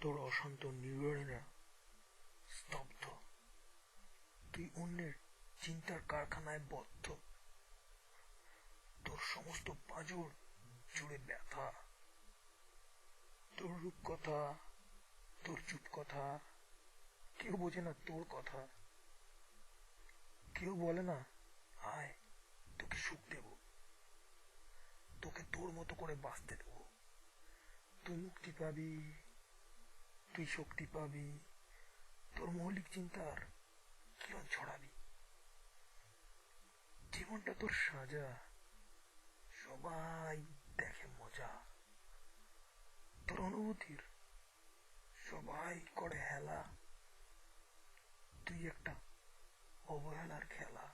তোর অশান্ত নিউরনেরা স্তব্ধ। তুই অন্যের চিন্তার কারখানায় বদ্ধ। তোর সমস্ত পাঁজর জুড়ে ব্যথা। তোর রূপ কথা তোর চুপ কথা কেউ বোঝে না তোর কথা। কেউ বলে না, আয়, তোকে সুখ দেব। তোকে তোর মতো করে বাঁচতে দেব। তুই মুক্তি পাবি। তুই শক্তি পাবি, তোর মৌলিক চিন্তার কিরণ ছড়াবি। জীবনটা তোর সাজা, সবাই দেখে মজা। তোর অনুভূতির সবাই করে হেলা। তুই একটা অবহেলার খেলা।